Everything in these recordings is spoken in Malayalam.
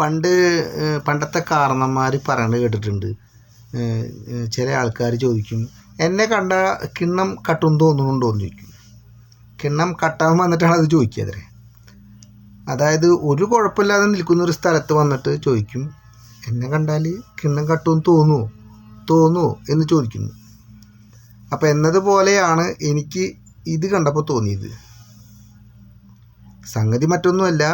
പണ്ട് പണ്ടത്തെ കാരണന്മാർ പറയണത് കേട്ടിട്ടുണ്ട്. ചില ആൾക്കാർ ചോദിക്കും എന്നെ കണ്ട കിണ്ണം കട്ടും തോന്നുന്നുണ്ടോ? എന്ന് ചോദിക്കും. കിണ്ണം കട്ടാൻ വന്നിട്ടാണ് അത് ചോദിക്കുക അതായത് ഒരു കുഴപ്പമില്ലാതെ നിൽക്കുന്ന ഒരു സ്ഥലത്ത് വന്നിട്ട് ചോദിക്കും എന്നെ കണ്ടാൽ കിണ്ണം കട്ടുമെന്ന് തോന്നുമോ തോന്നുമോ എന്ന് ചോദിക്കുന്നു അപ്പം എന്നതുപോലെയാണ് എനിക്ക് ഇത് കണ്ടപ്പോൾ തോന്നിയത്. സംഗതി മറ്റൊന്നുമല്ല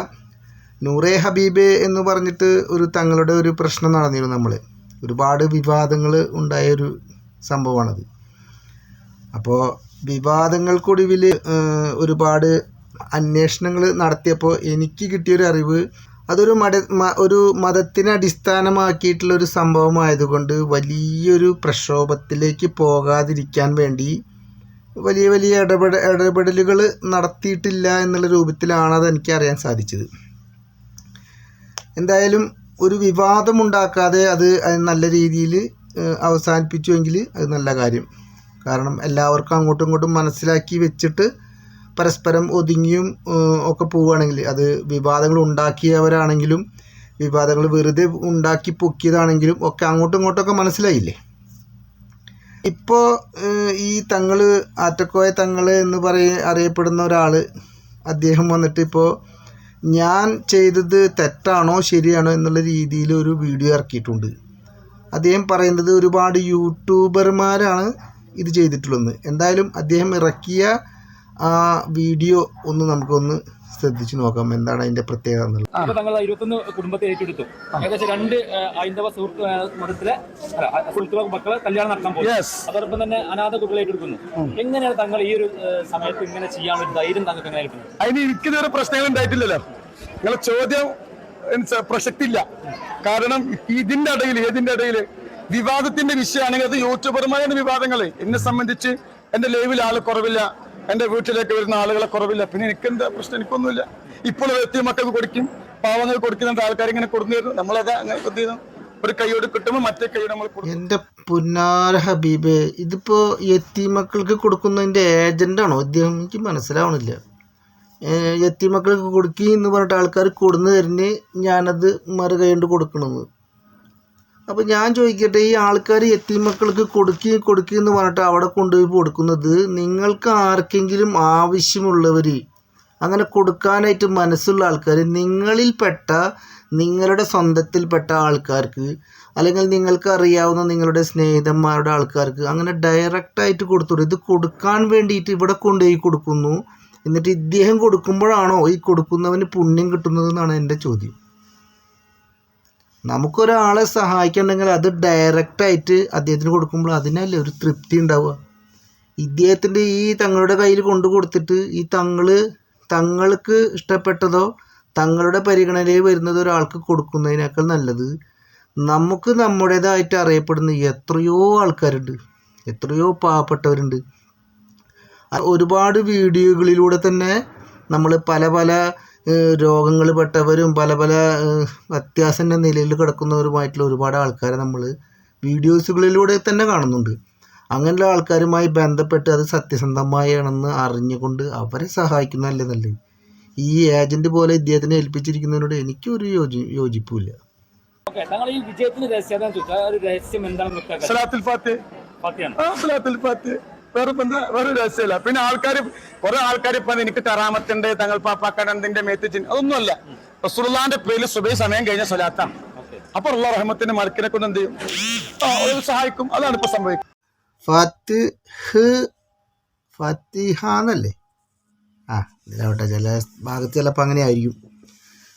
നൂറെ ഹബീബ് എന്ന് പറഞ്ഞിട്ട് ഒരു തങ്ങളുടെ ഒരു പ്രശ്നം നടന്നിരുന്നു നമ്മൾ ഒരുപാട് വിവാദങ്ങൾ ഉണ്ടായ ഒരു സംഭവമാണത്. അപ്പോൾ വിവാദങ്ങൾക്കൊടുവിൽ ഒരുപാട് അന്വേഷണങ്ങൾ നടത്തിയപ്പോൾ എനിക്ക് കിട്ടിയൊരു അറിവ് അതൊരു മത ഒരു മതത്തിനെ അടിസ്ഥാനമാക്കിയിട്ടുള്ള ഒരു സംഭവമായതുകൊണ്ട് വലിയൊരു പ്രക്ഷോഭത്തിലേക്ക് പോകാതിരിക്കാൻ വേണ്ടി വലിയ വലിയ ഇടപെട ഇടപെടലുകൾ നടത്തിയിട്ടില്ല എന്നുള്ള രൂപത്തിലാണ് അത് എനിക്ക് അറിയാൻ സാധിച്ചത്. എന്തായാലും ഒരു വിവാദമുണ്ടാക്കാതെ അത് നല്ല രീതിയിൽ അവസാനിപ്പിച്ചുവെങ്കിൽ അത് നല്ല കാര്യം. കാരണം എല്ലാവർക്കും അങ്ങോട്ടും ഇങ്ങോട്ടും മനസ്സിലാക്കി വെച്ചിട്ട് പരസ്പരം ഒതുങ്ങിയും ഒക്കെ പോവുകയാണെങ്കിൽ അത് വിവാദങ്ങൾ ഉണ്ടാക്കിയവരാണെങ്കിലും വിവാദങ്ങൾ വെറുതെ ഉണ്ടാക്കി പൊക്കിയതാണെങ്കിലും ഒക്കെ അങ്ങോട്ടും ഇങ്ങോട്ടൊക്കെ മനസ്സിലായില്ലേ? ഇപ്പോൾ ഈ തങ്ങൾ ആറ്റക്കോയ തങ്ങൾ എന്ന് പറയ അറിയപ്പെടുന്ന ഒരാൾ അദ്ദേഹം വന്നിട്ട് ഇപ്പോൾ ഞാൻ ചെയ്തത് തെറ്റാണോ ശരിയാണോ എന്നുള്ള രീതിയിൽ ഒരു വീഡിയോ ഇറക്കിയിട്ടുണ്ട്. അദ്ദേഹം പറയുന്നത് ഒരുപാട് യൂട്യൂബർമാരാണ് ഇത് ചെയ്തിട്ടുള്ളത്. എന്തായാലും അദ്ദേഹം ഇറക്കിയ ആ വീഡിയോ ഒന്ന് നമുക്കൊന്ന് ശ്രദ്ധിച്ചു നോക്കാം. എന്താണ് അതിന്റെ പ്രത്യേകത എന്നുള്ളത്? തങ്ങൾ ഇരുപത്തൊന്ന് കുടുംബത്തെ ഏറ്റെടുത്തു. ഏകദേശം രണ്ട് ഹൈന്ദവ സുഹൃത്ത് മതത്തിലെ സുഹൃത്തുക്കൾ മക്കളെ കല്യാണം നടത്താൻ പോകും അതോടൊപ്പം തന്നെ അനാഥ കുട്ടികളെ ഏറ്റെടുക്കുന്നു. എങ്ങനെയാണ് തങ്ങൾ ഈ ഒരു സമയത്ത് ഇങ്ങനെ ചെയ്യാൻ ഒരു ധൈര്യം തങ്ങൾക്ക് എങ്ങനെ അതിന് എനിക്കിതുവരെ പ്രശ്നങ്ങൾ ഉണ്ടായിട്ടില്ലല്ലോ. നിങ്ങളെ ചോദ്യം പ്രസക്തില്ല കാരണം ഇതിന്റെ ഇടയിൽ ഏതിന്റെ ഇടയിൽ വിവാദത്തിന്റെ വിഷയമാണെങ്കിൽ അത് യൂട്യൂബർമാരുടെ വിവാദങ്ങൾ എന്നെ സംബന്ധിച്ച് എന്റെ ലൈവിൽ ആൾ കുറവില്ല. എന്റെ വീട്ടിലേക്ക് വരുന്ന ആളുകളെ കുറവില്ല. പിന്നെ എനിക്ക് എന്താ പ്രശ്നം? എനിക്കൊന്നുമില്ല. ഇപ്പോൾ എത്തിയ മക്കൾക്ക് കൊടുക്കും. പാവങ്ങൾ കൊടുക്കുന്നുണ്ട്. ആൾക്കാർ ഇങ്ങനെ കൊടുന്നു നമ്മളത് അങ്ങനെ ചെയ്യുന്നു. ഒരു കൈയോട് കിട്ടുമ്പോൾ മറ്റേ കൈയോട് നമ്മൾ എന്റെ എന്റെ പുന്നാര ഹബീബെ ഇതിപ്പോൾ യത്തീമക്കൾക്ക് ഏജന്റ് ആണോ? ഇദ്ദേഹം എനിക്ക് മനസ്സിലാവണില്ല. യത്തീമക്കൾക്ക് കൊടുക്കി എന്ന് പറഞ്ഞിട്ട് ആൾക്കാർ കൊടുന്നു തരുന്നേ ഞാനത് മറുകൈ കൊണ്ട് കൊടുക്കണമെന്ന് അപ്പോൾ ഞാൻ ചോദിക്കട്ടെ ഈ ആൾക്കാർ എത്തിമക്കൾക്ക് കൊടുക്കി കൊടുക്കി എന്ന് പറഞ്ഞിട്ട് അവിടെ കൊണ്ടുപോയി കൊടുക്കുന്നത് നിങ്ങൾക്ക് ആർക്കെങ്കിലും ആവശ്യമുള്ളവർ അങ്ങനെ കൊടുക്കാനായിട്ട് മനസ്സുള്ള ആൾക്കാർ നിങ്ങളിൽപ്പെട്ട നിങ്ങളുടെ സ്വന്തത്തിൽപ്പെട്ട ആൾക്കാർക്ക് അല്ലെങ്കിൽ നിങ്ങൾക്ക് അറിയാവുന്ന നിങ്ങളുടെ സ്നേഹിതന്മാരുടെ ആൾക്കാർക്ക് അങ്ങനെ ഡയറക്റ്റായിട്ട് കൊടുത്തോളൂ. ഇത് കൊടുക്കാൻ വേണ്ടിയിട്ട് ഇവിടെ കൊണ്ടുപോയി കൊടുക്കുന്നു. എന്നിട്ട് ഇദ്ദേഹം കൊടുക്കുമ്പോഴാണോ ഈ കൊടുക്കുന്നവന് പുണ്യം കിട്ടുന്നത് എന്നാണ് എന്റെ ചോദ്യം. നമുക്കൊരാളെ സഹായിക്കണമെങ്കിൽ അത് ഡയറക്റ്റായിട്ട് അദ്ദേഹത്തിന് കൊടുക്കുമ്പോൾ അതിനല്ലേ ഒരു തൃപ്തി ഉണ്ടാവുക. ഇദ്ദേഹത്തിന്റെ ഈ തങ്ങളുടെ കയ്യിൽ കൊണ്ടു കൊടുത്തിട്ട് ഈ തങ്ങൾ തങ്ങൾക്ക് ഇഷ്ടപ്പെട്ടതോ തങ്ങളുടെ പരിഗണനയിൽ വരുന്നത് ഒരാൾക്ക് കൊടുക്കുന്നതിനേക്കാൾ നല്ലത് നമുക്ക് നമ്മുടേതായിട്ട് അറിയപ്പെടുന്ന എത്രയോ ആൾക്കാരുണ്ട്. എത്രയോ പാവപ്പെട്ടവരുണ്ട്. ഒരുപാട് വീഡിയോകളിലൂടെ തന്നെ നമ്മൾ പല പല രോഗങ്ങൾ പെട്ടവരും പല പല അത്യാസന്ന നിലയിൽ കിടക്കുന്നവരുമായിട്ടുള്ള ഒരുപാട് ആൾക്കാരെ നമ്മൾ വീഡിയോസുകളിലൂടെ തന്നെ കാണുന്നുണ്ട്. അങ്ങനെയുള്ള ആൾക്കാരുമായി ബന്ധപ്പെട്ട് അത് സത്യസന്ധമായാണെന്ന് അറിഞ്ഞുകൊണ്ട് അവരെ സഹായിക്കുന്നതല്ലേ നല്ലത്. ഈ ഏജന്റ് പോലെ ഇദ്ദേഹത്തിനെ ഏൽപ്പിച്ചിരിക്കുന്നതിനോട് എനിക്കൊരു യോജി യോജിപ്പില്ല ഓക്കെ തങ്ങൾ ഈ വിജയത്തിന് രഹസ്യം ഏതാണെന്ന് ചോദിച്ചാൽ ആ ഒരു രഹസ്യം എന്താണെന്ന് വേറെ എന്താ വേറെ രഹസ്യമില്ല. പിന്നെ ആൾക്കാർ കുറെ ആൾക്കാർ ഇപ്പൊ എനിക്ക് തറാമത്തിന്റെ തങ്ങൾ പാപ്പാക്കടന്തിന്റെ മേത്തിച്ചിൻ അതൊന്നുമല്ല. റസൂലുള്ളാന്റെ പേരിൽ സുബൈ സമയം കഴിഞ്ഞ സ്വലാത്താണ്. അപ്പൊ ഉള്ള റഹ്മത്തിന്റെ മലക്കിനെ കൊണ്ട് എന്ത് ചെയ്യും? സഹായിക്കും. അതാണ് ഇപ്പൊ സംഭവിക്കുന്നത്. ഫത്തിഹാന്നല്ലേ? ആ ഇതിലാവട്ടെ. ചില ഭാഗത്ത് ചിലപ്പോൾ അങ്ങനെ ആയിരിക്കും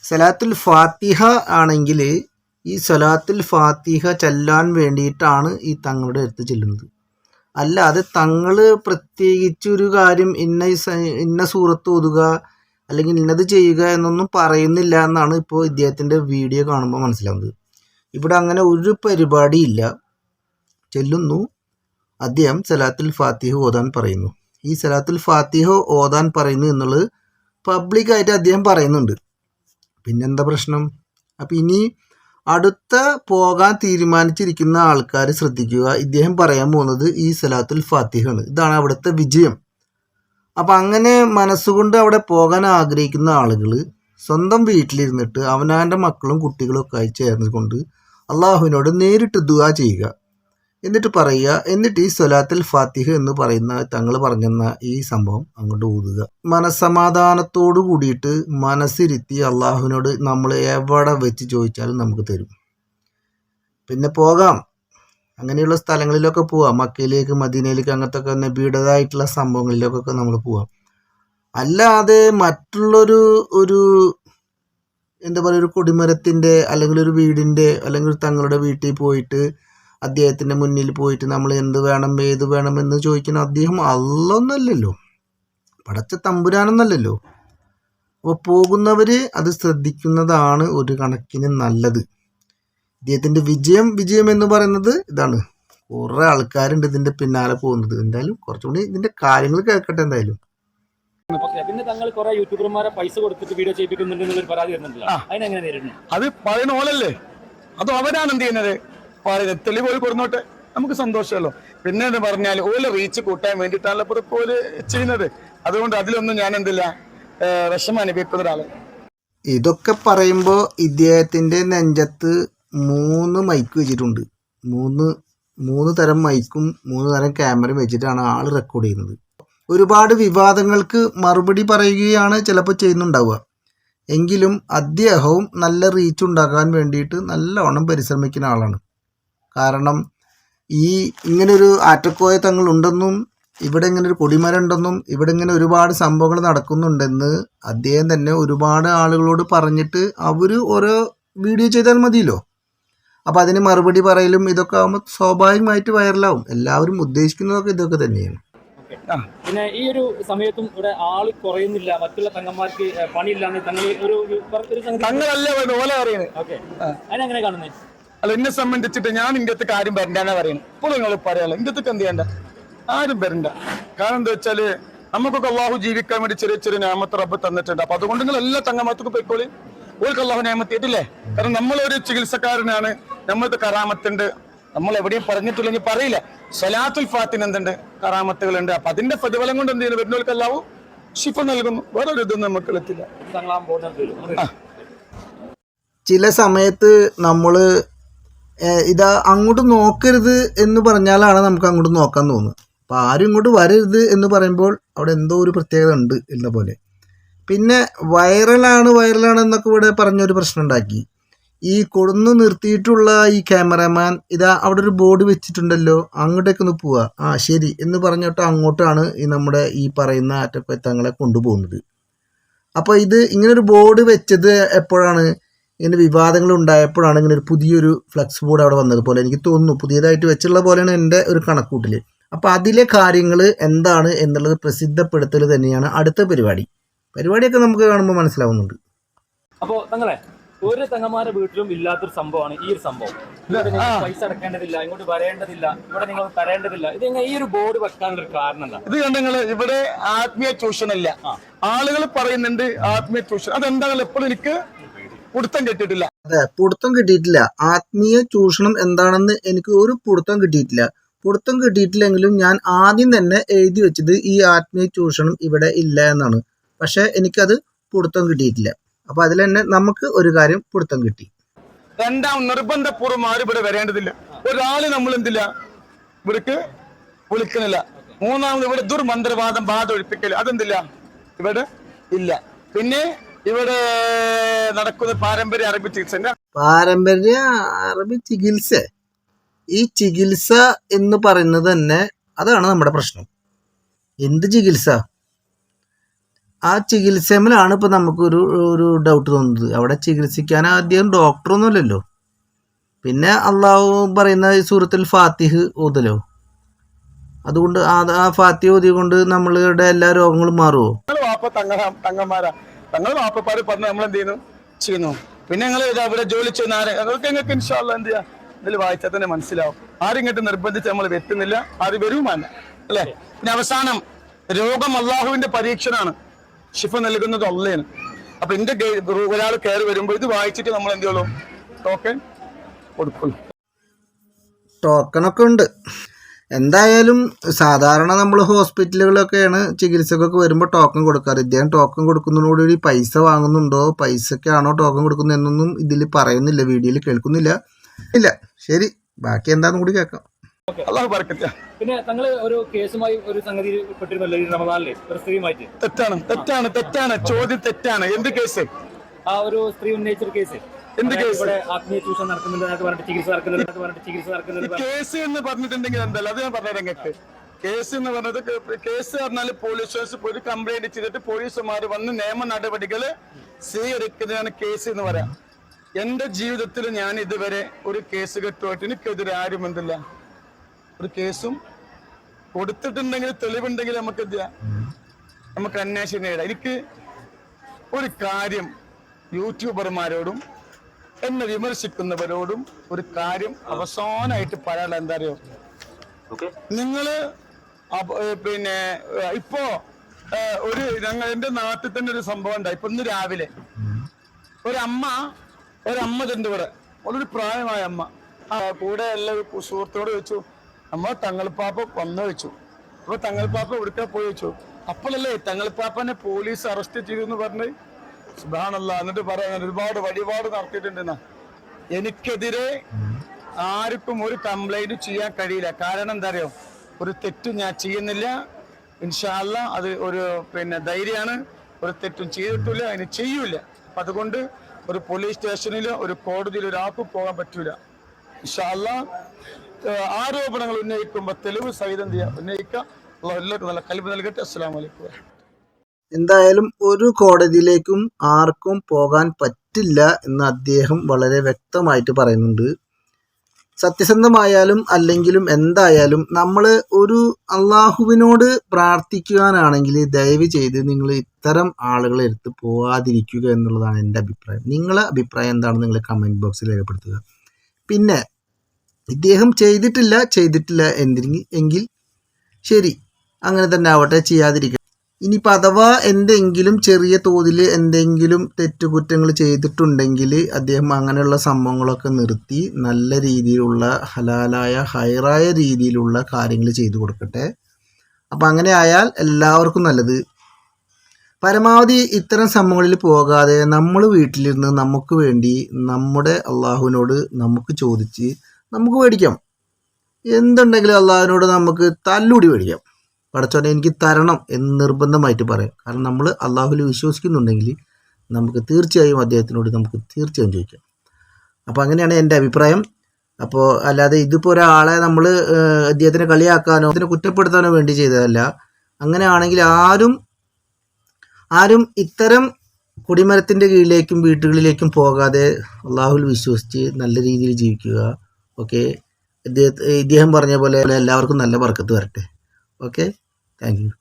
സലാത്തുൽ ഫാത്തിഹ ആണെങ്കിൽ ഈ സലാത്തുൽ ഫാത്തിഹ ചെല്ലാൻ വേണ്ടിയിട്ടാണ് ഈ തങ്ങളുടെ അടുത്ത് ചെല്ലുന്നത്. അല്ലാതെ തങ്ങൾ പ്രത്യേകിച്ച് ഒരു കാര്യം ഇന്ന ഇന്ന സൂറത്ത് ഓതുക അല്ലെങ്കിൽ ഇന്നത് ചെയ്യുക എന്നൊന്നും പറയുന്നില്ല എന്നാണ് ഇപ്പോൾ ഇദ്ദേഹത്തിന്റെ വീഡിയോ കാണുമ്പോൾ മനസ്സിലാവുന്നത്. ഇവിടെ അങ്ങനെ ഒരു പരിപാടിയില്ല. ചെല്ലുന്നു. അദ്ദേഹം സലാത്തുൽ ഫാത്തിഹ ഓതാൻ പറയുന്നു. ഈ സലാത്തുൽ ഫാത്തിഹ ഓതാൻ പറയുന്നു എന്നുള്ളത് പബ്ലിക്കായിട്ട് അദ്ദേഹം പറയുന്നുണ്ട്. പിന്നെന്താ പ്രശ്നം? അപ്പം ഇനി അടുത്ത പോകാൻ തീരുമാനിച്ചിരിക്കുന്ന ആൾക്കാർ ശ്രദ്ധിക്കുക. ഇദ്ദേഹം പറയാൻ പോകുന്നത് ഈ സലാത്തുൽ ഫാത്തിഹാണ്. ഇതാണ് അവിടുത്തെ വിജയം. അപ്പം അങ്ങനെ മനസ്സുകൊണ്ട് അവിടെ പോകാൻ ആഗ്രഹിക്കുന്ന ആളുകൾ സ്വന്തം വീട്ടിലിരുന്നിട്ട് അവനവന്റെ മക്കളും കുട്ടികളും ഒക്കെ ആയി ചേർന്നുകൊണ്ട് അള്ളാഹുവിനോട് നേരിട്ട് ദുവാ ചെയ്യുക. എന്നിട്ട് പറയുക എന്നിട്ട് ഈ സ്വലാത്തിൽ ഫാത്തിഹ് എന്ന് പറയുന്ന തങ്ങൾ പറഞ്ഞെന്ന ഈ സംഭവം അങ്ങോട്ട് ഊതുക. മനസ്സമാധാനത്തോടു കൂടിയിട്ട് മനസ്സിരുത്തി അള്ളാഹുവിനോട് നമ്മൾ എവിടെ വെച്ച് ചോദിച്ചാലും നമുക്ക് തരും. പിന്നെ പോകാം. അങ്ങനെയുള്ള സ്ഥലങ്ങളിലൊക്കെ പോവാം. മക്കയിലേക്ക് മദീനയിലേക്ക് അങ്ങനത്തെ ഒക്കെ നബിയുടേതായിട്ടുള്ള സംഭവങ്ങളിലേക്കൊക്കെ നമ്മൾ പോവാം. അല്ലാതെ മറ്റുള്ളൊരു ഒരു എന്താ പറയുക ഒരു കൊടിമരത്തിന്റെ അല്ലെങ്കിൽ ഒരു വീടിന്റെ അല്ലെങ്കിൽ തങ്ങളുടെ വീട്ടിൽ പോയിട്ട് അദ്ദേഹത്തിന്റെ മുന്നിൽ പോയിട്ട് നമ്മൾ എന്ത് വേണം ഏത് വേണം എന്ന് ചോദിക്കുന്ന അദ്ദേഹം അല്ലൊന്നല്ലല്ലോ. പടച്ച തമ്പുരാനൊന്നല്ലല്ലോ. അപ്പോൾ പോകുന്നവർ അത് ശ്രദ്ധിക്കുന്നതാണ് ഒരു കണക്കിന് നല്ലത്. ഇദ്ദേഹത്തിന്റെ വിജയം വിജയം എന്ന് പറയുന്നത് ഇതാണ്. കുറേ ആൾക്കാരുണ്ട് ഇതിന്റെ പിന്നാലെ പോകുന്നത്. എന്തായാലും കുറച്ചുകൂടി ഇതിന്റെ കാര്യങ്ങൾ കേൾക്കട്ടെ എന്തായാലും. പിന്നെ തങ്ങൾ കുറെ യൂട്യൂബർമാരെ പൈസ കൊടുത്തിട്ട് വീഡിയോ ചെയ്യിപ്പിക്കുന്നുണ്ട് എന്നുള്ളൊരു പരാതി വരുന്നുണ്ടല്ലോ. ആ. അതിനെങ്ങനെ നേരിടുന്നു അത് പറയുന്ന പോലല്ലേ? അത് അവരാണ് എന്ത് ചെയ്യുന്നത്? പറയുന്നത് തെളിവ് ഓൽ കൊടുന്നോട്ടെ. നമുക്ക് സന്തോഷമല്ലോ. പിന്നെ എന്ന് പറഞ്ഞാൽ ഓല റീച്ച് കൂട്ടാൻ വേണ്ടിയിട്ടാണല്ലോ ഇപ്പോൾ ഇപ്പോൾ ചെയ്യുന്നത്. അതുകൊണ്ട് അതിലൊന്നും ഞാൻ എന്തില്ല വിഷമം അനുഭവിക്കുന്ന ഒരാൾ. ഇതൊക്കെ പറയുമ്പോൾ ഇദ്ദേഹത്തിന്റെ നെഞ്ചത്ത് മൂന്ന് മൈക്ക് വെച്ചിട്ടുണ്ട്. മൂന്ന് മൂന്ന് തരം മൈക്കും മൂന്ന് തരം ക്യാമറയും വെച്ചിട്ടാണ് ആൾ റെക്കോർഡ് ചെയ്യുന്നത്. ഒരുപാട് വിവാദങ്ങൾക്ക് മറുപടി പറയുകയാണ് ചിലപ്പോൾ ചെയ്യുന്നുണ്ടാവുക. എങ്കിലും അദ്ദേഹവും നല്ല റീച്ച് ഉണ്ടാക്കാൻ വേണ്ടിയിട്ട് നല്ലവണ്ണം പരിശ്രമിക്കുന്ന ആളാണ്. കാരണം ഈ ഇങ്ങനൊരു ആറ്റക്കോയ തങ്ങൾ ഉണ്ടെന്നും ഇവിടെ ഇങ്ങനെ ഒരു കൊടിമരം ഉണ്ടെന്നും ഇവിടെ ഇങ്ങനെ ഒരുപാട് സംഭവങ്ങൾ നടക്കുന്നുണ്ടെന്ന് അദ്ദേഹം തന്നെ ഒരുപാട് ആളുകളോട് പറഞ്ഞിട്ട് അവർ ഓരോ വീഡിയോ ചെയ്താൽ മതിയല്ലോ. അപ്പോൾ അതിന് മറുപടി പറയലും ഇതൊക്കെ ആകുമ്പോൾ സ്വാഭാവികമായിട്ട് വൈറലാവും. എല്ലാവരും ഉദ്ദേശിക്കുന്നതൊക്കെ ഇതൊക്കെ തന്നെയാണ്. പിന്നെ ഈ ഒരു സമയത്തും ഇവിടെ ആൾ കുറയുന്നില്ല. മറ്റുള്ള തങ്ങന്മാർക്ക് പണിയില്ലാന്ന് തങ്ങൾ ഒരു തങ്ങളല്ലേ ഓല പറയുന്നത്. ഓക്കെ. അതിനെങ്ങനെ കാണുന്നത് അല്ല എന്നെ സംബന്ധിച്ചിട്ട് ഞാൻ ഇന്ത്യത്തേക്ക് ആരും വരണ്ടെന്നാ പറയുന്നത്. ഇപ്പോൾ നിങ്ങൾ പറയാലോ ഇന്ത്യത്തേക്ക് എന്ത് ചെയ്യണ്ട? ആരും വരണ്ട. കാരണം എന്താ വെച്ചാൽ നമുക്കൊക്കെ അള്ളാഹു ജീവിക്കാൻ വേണ്ടി ചെറിയ ചെറിയ നിയമത്ത് റബ്ബ് തന്നിട്ടുണ്ട്. അപ്പൊ അതുകൊണ്ട് നിങ്ങൾ എല്ലാ തങ്ങമത്തൊക്കെ പോയിക്കോളി. ഓൾക്ക് അള്ളാഹു നിയമത്തിട്ടില്ലേ കാരണം നമ്മളൊരു ചികിത്സക്കാരനാണ് നമ്മൾക്ക് കറാമത്തുണ്ട് നമ്മൾ എവിടെയും പറഞ്ഞിട്ടില്ലെങ്കിൽ പറയില്ല. സലാത്തുൽ ഫാത്തിന് എന്തുണ്ട്? കറാമത്തുകളുണ്ട് അപ്പൊ അതിന്റെ പ്രതിഫലം കൊണ്ട് എന്ത് ചെയ്യുന്നു? വരുന്നവർക്ക് അല്ലാവു ശിഫ നൽകുന്നു. വേറെ ഒരു ഇതൊന്നും നമുക്ക് എത്തില്ല. ചില സമയത്ത് നമ്മൾ ഇതാ അങ്ങോട്ട് നോക്കരുത് എന്ന് പറഞ്ഞാലാണ് നമുക്ക് അങ്ങോട്ട് നോക്കാൻ തോന്നുന്നത്. അപ്പോൾ ആരും ഇങ്ങോട്ട് വരരുത് എന്ന് പറയുമ്പോൾ അവിടെ എന്തോ ഒരു പ്രത്യേകത ഉണ്ട് എന്ന പോലെ. പിന്നെ വൈറലാണ് വൈറലാണ് എന്നൊക്കെ ഇവിടെ പറഞ്ഞൊരു പ്രശ്നം ഉണ്ടാക്കി. ഈ കൊടുന്ന് നിർത്തിയിട്ടുള്ള ഈ ക്യാമറമാൻ ഇതാ അവിടെ ഒരു ബോർഡ് വെച്ചിട്ടുണ്ടല്ലോ അങ്ങോട്ടേക്ക് ഒന്ന് പോവുക ആ ശരി എന്ന് പറഞ്ഞിട്ട് അങ്ങോട്ടാണ് ഈ നമ്മുടെ ഈ പറയുന്ന ആറ്റപ്പത്തങ്ങളെ കൊണ്ടുപോകുന്നത്. അപ്പോൾ ഇത് ഇങ്ങനൊരു ബോർഡ് വെച്ചത് എപ്പോഴാണ്? ഇങ്ങനെ വിവാദങ്ങൾ ഉണ്ടായപ്പോഴാണ് ഇങ്ങനെ ഒരു പുതിയൊരു ഫ്ലക്സ് ബോർഡ് അവിടെ വന്നത് പോലെ എനിക്ക് തോന്നുന്നു. പുതിയതായിട്ട് വെച്ചുള്ള പോലെയാണ് എന്റെ ഒരു കണക്കൂട്ടിൽ. അപ്പോൾ അതിലെ കാര്യങ്ങൾ എന്താണ് എന്നുള്ളത് പ്രസിദ്ധപ്പെടുത്തൽ തന്നെയാണ് അടുത്ത പരിപാടി. പരിപാടിയൊക്കെ നമുക്ക് കാണുമ്പോൾ മനസ്സിലാവുന്നുണ്ട്. അപ്പോൾ തങ്ങളെ ഒരു തങ്ങന്മാരുടെ വീട്ടിലും ഇല്ലാത്തൊരു സംഭവമാണ് ഈ ഒരു സംഭവം. ഇവിടെ നിങ്ങൾ പൈസ അടക്കേണ്ടതില്ല ഇങ്ങോട്ട് വരേണ്ടതില്ല ഇവിടെ നിങ്ങൾ തരേണ്ടതില്ല. ഇത് ഈ ഒരു ബോർഡ് വെക്കാനുള്ള ഒരു കാരണം എന്താ? ഇത് കണ്ടെങ്കിൽ ഇവിടെ ആത്മീയ ചൂഷണമില്ല ആളുകൾ പറയുന്നുണ്ട് ആത്മീയ ചൂഷണം അതെന്താണല്ലോ എപ്പോഴും എനിക്ക് പിടുത്തം കിട്ടിയിട്ടില്ല. അതെ പുടുത്തം കിട്ടിയിട്ടില്ല. ആത്മീയ ചൂഷണം എന്താണെന്ന് എനിക്ക് ഒരു പുടുത്തം കിട്ടിയിട്ടില്ല. പുടുത്തം കിട്ടിയിട്ടില്ലെങ്കിലും ഞാൻ ആദ്യം തന്നെ എഴുതി വെച്ചത് ഈ ആത്മീയ ചൂഷണം ഇവിടെ ഇല്ല എന്നാണ്. പക്ഷെ എനിക്കത് പുടുത്തം കിട്ടിയിട്ടില്ല. അപ്പൊ അതിൽ തന്നെ നമുക്ക് ഒരു കാര്യം പുടുത്തം കിട്ടി. രണ്ടാം നിർബന്ധപൂർവം ആരും ഇവിടെ വരേണ്ടതില്ല. ഒരാൾ നമ്മൾ എന്തില്ല? ഇവർക്ക് വിളിക്കുന്നില്ല മൂന്നാമത് ഇവിടെ ദുർമന്ത്രവാദം ബാധ ഒഴിപ്പിക്കൽ അതെന്തില്ല? ഇവിടെ ഇല്ല. പിന്നെ ഇവിടെ നടക്കുന്ന പാരമ്പര്യ അറബി ചികിത്സ പാരമ്പര്യ അറബി ചികിത്സ. ഈ ചികിത്സ എന്ന് പറയുന്നത് തന്നെ അതാണ് നമ്മുടെ പ്രശ്നം. എന്ത് ചികിത്സ? ആ ചികിത്സയിലാണ് ഇപ്പൊ നമുക്കൊരു ഒരു ഡൗട്ട് തോന്നുന്നത്. അവിടെ ചികിത്സിക്കാൻ ആദ്യം ഡോക്ടറൊന്നുമില്ലല്ലോ പിന്നെ അള്ളാഹു പറയുന്ന സൂറത്തിൽ ഫാത്തിഹ് ഓതലോ? അതുകൊണ്ട് ആ- ഫാത്തിഹ് ഓതി കൊണ്ട് നമ്മളുടെ എല്ലാ രോഗങ്ങളും മാറുമോ തങ്ങന്മാരാ. തങ്ങൾ വാപ്പപ്പാര് പറഞ്ഞ് നമ്മൾ എന്ത് ചെയ്യുന്നു. ചെയ്യുന്നു പിന്നെ ഞങ്ങൾ ഇവിടെ ജോലി ചെയ്യുന്ന ആരെ? ഞങ്ങൾക്ക് ഞങ്ങൾക്ക് ഇൻഷാല്ല എന്ത് ചെയ്യാം? ഇതിൽ വായിച്ചാൽ തന്നെ മനസ്സിലാവും. ആരും ഇങ്ങോട്ട് നിർബന്ധിച്ച് നമ്മൾ വെത്തുന്നില്ല ആരും വരുമാന അല്ലേ? പിന്നെ അവസാനം രോഗം അള്ളാഹുവിന്റെ പരീക്ഷനാണ് ഷിഫ നൽകുന്നത് അള്ളയാണ് അപ്പൊ എന്റെ ഒരാൾ കയറി വരുമ്പോൾ ഇത് വായിച്ചിട്ട് നമ്മൾ എന്ത് ചെയ്യുള്ളൂ? ടോക്കൺ കൊടുക്കുള്ളൂ ടോക്കണൊക്കെ ഉണ്ട്. എന്തായാലും സാധാരണ നമ്മൾ ഹോസ്പിറ്റലുകളൊക്കെയാണ് ചികിത്സക്കൊക്കെ വരുമ്പോൾ ടോക്കൺ കൊടുക്കാറ്. ഇദ്ദേഹം ടോക്കൺ കൊടുക്കുന്നതിനോടുകൂടി പൈസ വാങ്ങുന്നുണ്ടോ? പൈസക്കാണോ ടോക്കൺ കൊടുക്കുന്നത് എന്നൊന്നും ഇതിൽ പറയുന്നില്ല വീഡിയോയിൽ കേൾക്കുന്നില്ല. ഇല്ല. ശരി. ബാക്കി എന്താണെന്ന് കൂടി കേൾക്കാം. പിന്നെ തങ്ങൾ ഒരു കേസുമായി ഒരു സംഗതി പെട്ടിരുന്നല്ലോ ഈ റമദാനിൽ ഒരു സ്ത്രീയുമായിട്ട്? തെറ്റാണ് തെറ്റാണ് തെറ്റാണ്. ചോദ്യം തെറ്റാണ്. എന്ത് കേസ്? ആ ഒരു സ്ത്രീ ഉന്നയിച്ചൊരു കേസ്. എന്ത് കേസ്? കേസ് എന്ന് പറഞ്ഞിട്ടുണ്ടെങ്കിൽ എന്തല്ല? അത് ഞാൻ പറഞ്ഞ രംഗത്ത് കേസ് എന്ന് പറഞ്ഞത് കേസ് പറഞ്ഞാൽ പോലീസ് സ്റ്റേഷൻ ഒരു കംപ്ലൈന്റ് ചെയ്തിട്ട് പോലീസുമാർ വന്ന് നിയമ നടപടികൾ സ്വീകരിക്കുന്നതാണ് കേസ് എന്ന് പറയാം. എന്റെ ജീവിതത്തിൽ ഞാൻ ഇതുവരെ ഒരു കേസ് കെട്ടുമായിട്ട് എനിക്കെതിരെ ആരും എന്തില്ല. ഒരു കേസും കൊടുത്തിട്ടുണ്ടെങ്കിൽ തെളിവുണ്ടെങ്കിൽ നമുക്ക് എന്ത് നമുക്ക് അന്വേഷണം നേടാം. എനിക്ക് ഒരു കാര്യം യൂട്യൂബർമാരോടും എന്നെ വിമർശിക്കുന്നവരോടും ഒരു കാര്യം അവസാനമായിട്ട് പറയാനുള്ള എന്താ അറിയോ? നിങ്ങൾ പിന്നെ ഇപ്പോ ഒരു ഞങ്ങൾ എന്റെ നാട്ടിൽ തന്നെ ഒരു സംഭവം ഉണ്ടായി. ഇപ്പൊ ഇന്ന് രാവിലെ ഒരമ്മ ഒരമ്മ ഉണ്ട് ഇവിടെ. വളരെ പ്രായമായ അമ്മ. ആ കൂടെ എല്ലാ സുഹൃത്തോട് വെച്ചു അമ്മ തങ്ങൾപ്പാപ്പ വന്നു വെച്ചു അപ്പൊ തങ്ങൾപ്പാപ്പ എവിടുക്കാ പോയി വെച്ചു അപ്പോഴല്ലേ തങ്ങൾപ്പാപ്പനെ പോലീസ് അറസ്റ്റ് ചെയ്തു എന്ന് പറഞ്ഞ് സുബാനല്ല എന്നിട്ട് പറയാൻ ഒരുപാട് വഴിപാട് നടത്തിയിട്ടുണ്ടെന്നാ. എനിക്കെതിരെ ആർക്കും ഒരു കംപ്ലൈന്റ് ചെയ്യാൻ കഴിയില്ല. കാരണം എന്താ അറിയോ ഒരു തെറ്റും ഞാൻ ചെയ്യുന്നില്ല. ഇൻഷാല്ല അത് ഒരു പിന്നെ ധൈര്യമാണ്. ഒരു തെറ്റും ചെയ്തിട്ടില്ല അതിന് ചെയ്യൂല അപ്പൊ അതുകൊണ്ട് ഒരു പോലീസ് സ്റ്റേഷനിലോ ഒരു കോടതിയിലോ ഒരാൾക്കും പോകാൻ പറ്റൂല. ഇൻഷാല്ല ആരോപണങ്ങൾ ഉന്നയിക്കുമ്പോൾ തെളിവ് സഹിതം ചെയ്യാം? ഉന്നയിക്കാം അള്ളാഹു എല്ലാവർക്കും നല്ല കൽബ് നൽകട്ടെ. അസ്സാം വലൈക്കും എന്തായാലും ഒരു കോടതിയിലേക്കും ആർക്കും പോകാൻ പറ്റില്ല എന്ന് അദ്ദേഹം വളരെ വ്യക്തമായിട്ട് പറയുന്നുണ്ട്. സത്യസന്ധമായാലും അല്ലെങ്കിലും എന്തായാലും നമ്മൾ ഒരു അള്ളാഹുവിനോട് പ്രാർത്ഥിക്കുവാനാണെങ്കിൽ ദയവ് ചെയ്ത് നിങ്ങൾ ഇത്തരം ആളുകളെ എടുത്ത് പോവാതിരിക്കുക എന്നുള്ളതാണ് എന്റെ അഭിപ്രായം. നിങ്ങളെ അഭിപ്രായം എന്താണെന്ന് നിങ്ങൾ കമന്റ് ബോക്സിൽ രേഖപ്പെടുത്തുക. പിന്നെ ഇദ്ദേഹം ചെയ്തിട്ടില്ല ചെയ്തിട്ടില്ല എന്തിന് എങ്കിൽ ശരി അങ്ങനെ തന്നെ ആവട്ടെ ചെയ്യാതിരിക്കുക ഇനിയിപ്പോൾ അഥവാ എന്തെങ്കിലും ചെറിയ തോതിൽ എന്തെങ്കിലും തെറ്റുകുറ്റങ്ങൾ ചെയ്തിട്ടുണ്ടെങ്കിൽ അദ്ദേഹം അങ്ങനെയുള്ള സംഭവങ്ങളൊക്കെ നിർത്തി നല്ല രീതിയിലുള്ള ഹലാലായ ഹൈറായ രീതിയിലുള്ള കാര്യങ്ങൾ ചെയ്തു കൊടുക്കട്ടെ. അപ്പം അങ്ങനെ ആയാൽ എല്ലാവർക്കും നല്ലത്. പരമാവധി ഇത്തരം സംഭവങ്ങളിൽ പോകാതെ നമ്മൾ വീട്ടിലിരുന്ന് നമുക്ക് വേണ്ടി നമ്മുടെ അള്ളാഹുവിനോട് നമുക്ക് ചോദിച്ച് നമുക്ക് മേടിക്കാം. എന്തുണ്ടെങ്കിലും അള്ളാഹുവിനോട് നമുക്ക് തല്ലുകൂടി മേടിക്കാം. പടച്ചോനെ എനിക്ക് തരണം എന്ന് നിർബന്ധമായിട്ട് പറയാം. കാരണം നമ്മൾ അള്ളാഹുവിൽ വിശ്വസിക്കുന്നുണ്ടെങ്കിൽ നമുക്ക് തീർച്ചയായും അദ്ദേഹത്തിനോട് നമുക്ക് തീർച്ചയായും ചോദിക്കാം. അപ്പോൾ അങ്ങനെയാണ് എന്റെ അഭിപ്രായം. അപ്പോൾ അല്ലാതെ ഇതിപ്പോൾ ഒരാളെ നമ്മൾ അദ്ദേഹത്തിനെ കളിയാക്കാനോ അതിനെ കുറ്റപ്പെടുത്താനോ വേണ്ടി ചെയ്തതല്ല. അങ്ങനെയാണെങ്കിൽ ആരും ആരും ഇത്തരം കൊടിമരത്തിന്റെ കീഴിലേക്കും വീട്ടുകളിലേക്കും പോകാതെ അള്ളാഹുൽ വിശ്വസിച്ച് നല്ല രീതിയിൽ ജീവിക്കുക. ഓക്കെ? ഇദ്ദേഹം പറഞ്ഞ പോലെ എല്ലാവർക്കും നല്ല വർക്കത്ത് വരട്ടെ. Okay, thank you.